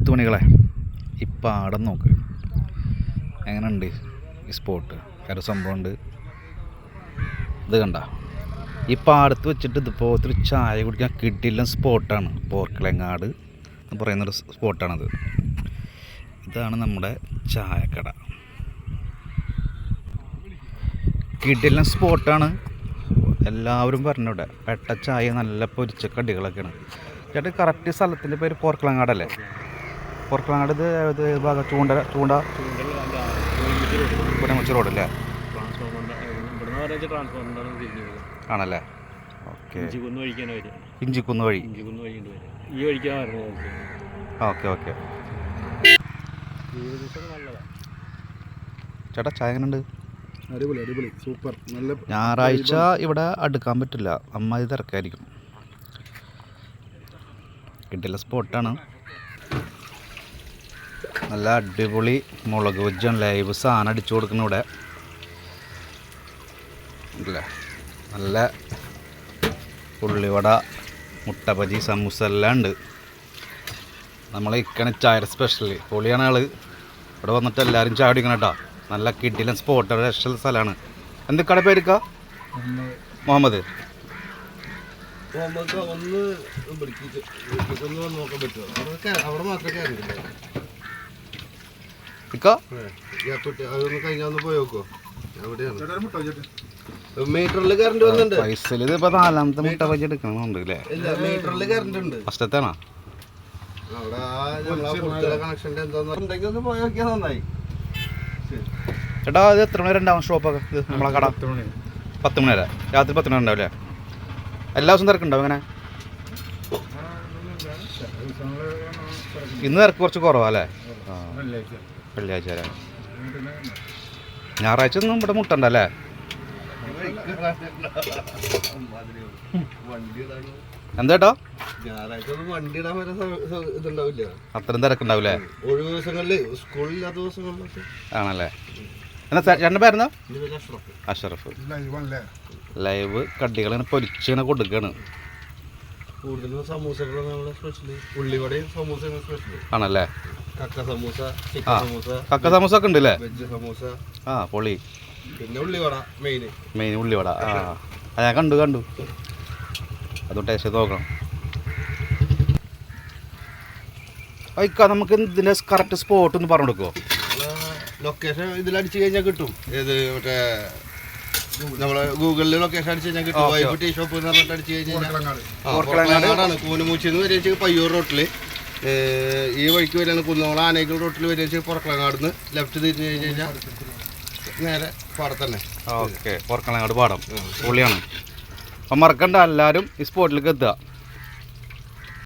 മുത്തുമണികളെ ഈ പാടം നോക്ക്. എങ്ങനെയുണ്ട് ഈ സ്പോട്ട്? വേറെ സംഭവമുണ്ട്. ഇത് കണ്ട. ഈ പാടത്ത് വെച്ചിട്ട് ഇതിപ്പോൾ ഒത്തിരി ചായ കുടിക്കാൻ കിട്ടില്ല സ്പോട്ടാണ്. പോർക്കിളങ്ങാട് എന്ന് പറയുന്നൊരു സ്പോട്ടാണത്. ഇതാണ് നമ്മുടെ ചായക്കട. കിടിലൻ സ്പോട്ടാണ്. എല്ലാവരും പറഞ്ഞിവിടെ പെട്ട ചായ നല്ല പൊരിച്ച കടികളൊക്കെയാണ്. ചേട്ടൻ കറക്റ്റ് സ്ഥലത്തിന്റെ പേര് പോർക്കിളങ്ങാടല്ലേ? പോർക്കിളങ്ങാട് ഇത് ഭാഗം ചൂണ്ട ചൂണ്ട പുനമുച്ചി റോഡ് അല്ലേ? ട്രാൻസ്ഫോർമറാണ് തിരിഞ്ഞു പോകുന്നത് ആണല്ലേ? ഓക്കെ ഇഞ്ചിക്കുന്ന് വഴി. ഈ വഴിക്കാണ് ഓക്കെ ഓക്കെ ചേട്ടാ ചായ എങ്ങനെയുണ്ട് അടിപൊളി അടിപൊളി. സൂപ്പർ. നല്ല ഞായറാഴ്ച ഇവിടെ അടുക്കാൻ പറ്റില്ല. അമ്മ ഇത് ഇറക്കായിരിക്കും കിട്ടില്ല സ്പോട്ടാണ് നല്ല അടിപൊളി മുളക് വെജാണ് ലൈവ് സാധനം അടിച്ചു കൊടുക്കുന്ന ഇവിടെ. നല്ല ഉള്ളിവട മുട്ട ബജി സമൂസ എല്ലാം ഉണ്ട്. നമ്മൾ ഇക്കണ ചായ സ്പെഷ്യൽ പൊളിയാണ് ആൾ. ഇവിടെ വന്നിട്ട് എല്ലാവരും ചായ കുടിക്കണം കേട്ടോ. നല്ല കിഡിലും സ്പോട്ട് സ്പെഷ്യൽ സ്ഥലമാണ്. എന്ത് കട പേരിക്ക മുഹമ്മദ്. മുഹമ്മദ് ഒന്ന് അവിടെ മാത്രമേ കയറിയില്ല ഇക്ക അതൊന്ന് കഴിഞ്ഞാൽ ഒന്ന് പോയി നോക്കോ എവിടെയാണ് മീറ്ററിൽ കറണ്ട് വന്നിട്ടുണ്ട്. പൈസയിൽ ഇത് നാലാമത്തെ മുട്ട അല്ലേ മീറ്ററിൽ കറണ്ട് ഉണ്ട്. ഫസ്റ്റത്തേണോ? ചേട്ടാ ഇത് എത്ര മണി വരെ ഉണ്ടാവും ഷോപ്പൊക്കെ ഇത് നമ്മളെ കട? പത്ത് മണി. വരെ. രാത്രി പത്ത് മണി ഉണ്ടാവില്ലേ? അല്ലേ എല്ലാ ദിവസവും തിരക്കുണ്ടാവും അങ്ങനെ? ഇന്ന് തിരക്ക് കുറച്ച് കുറവാ അല്ലേ? ആ. വെള്ളിയാഴ്ച വരാം. ഞായറാഴ്ച ഒന്നും ഇവിടെ മുട്ടണ്ട അല്ലേ വണ്ടി ഇടാനോ എന്താ ഞായറാഴ്ച വണ്ടി ഇടാൻ വരെ സ- സ- ഇതുണ്ടാവില്ല അത്രയും തിരക്കുണ്ടാവില്ലേ ഒഴിവ് ദിവസങ്ങളിൽ സ്കൂളില്ലാത്ത ദിവസങ്ങളിലൊക്കെ ആണല്ലേ? എന്നാ ചേട്ടന്റെ പേരെന്താ? അഷ്റഫ്. ലൈവ് കടികൾ ഇങ്ങനെ കൊടുക്കുകയാണ് കൂടുതലും സമൂസകളാണ് നമ്മുടെ സ്പെഷ്യൽ ഉള്ളിവടയും സമൂസയും സ്പെഷ്യൽ ആണല്ലേ? കക്ക സമൂസ. ചിക്കൻ സമൂസ കക്ക സമൂസ ഒക്കെ ഉണ്ട് അല്ലേ വെജ് സമൂസ. ആ പൊളി. പിന്നെ ഉള്ളിവട മെയിൻ മെയിൻ ഉള്ളിവട. ആ. ആ, ഞാൻ കണ്ടു കണ്ടു. അത് ടേസ്റ്റ് ചെയ്ത് നോക്കണം. അയക്ക നമുക്ക് ഇതിന്റെ കറക്റ്റ് സ്പോട്ട് ഒന്ന് പറഞ്ഞു കൊടുക്കുമോ ലൊക്കേഷൻ ഇതിൽ അടിച്ചു കഴിഞ്ഞാൽ കിട്ടും. ഏത് മറ്റേ നമ്മളെ ഗൂഗിളിൽ ലൊക്കേഷൻ അടിച്ച് കഴിഞ്ഞാൽ കിട്ടും. ടീ ഷോപ്പ് എന്ന് പറഞ്ഞിട്ട് അടിച്ചു കഴിഞ്ഞാൽ കൂനുമൂച്ചിന്ന് വരെ പയ്യൂർ റോട്ടിൽ ഈ വഴിക്ക് വരികയാണ് കുന്നോള ആനകൾ റോട്ടിൽ വരെ പുറക്കളങ്ങാട് നിന്ന് ലെഫ്റ്റ് തിരിഞ്ഞ് കഴിഞ്ഞ് കഴിഞ്ഞാൽ നേരെ പാടത്തന്നെ. ഓക്കെ. പുറക്കളങ്ങാട് പാടം. പൊളിയാണ് അപ്പം മറക്കണ്ട എല്ലാവരും ഈ സ്പോട്ടിലേക്ക് എത്തുക.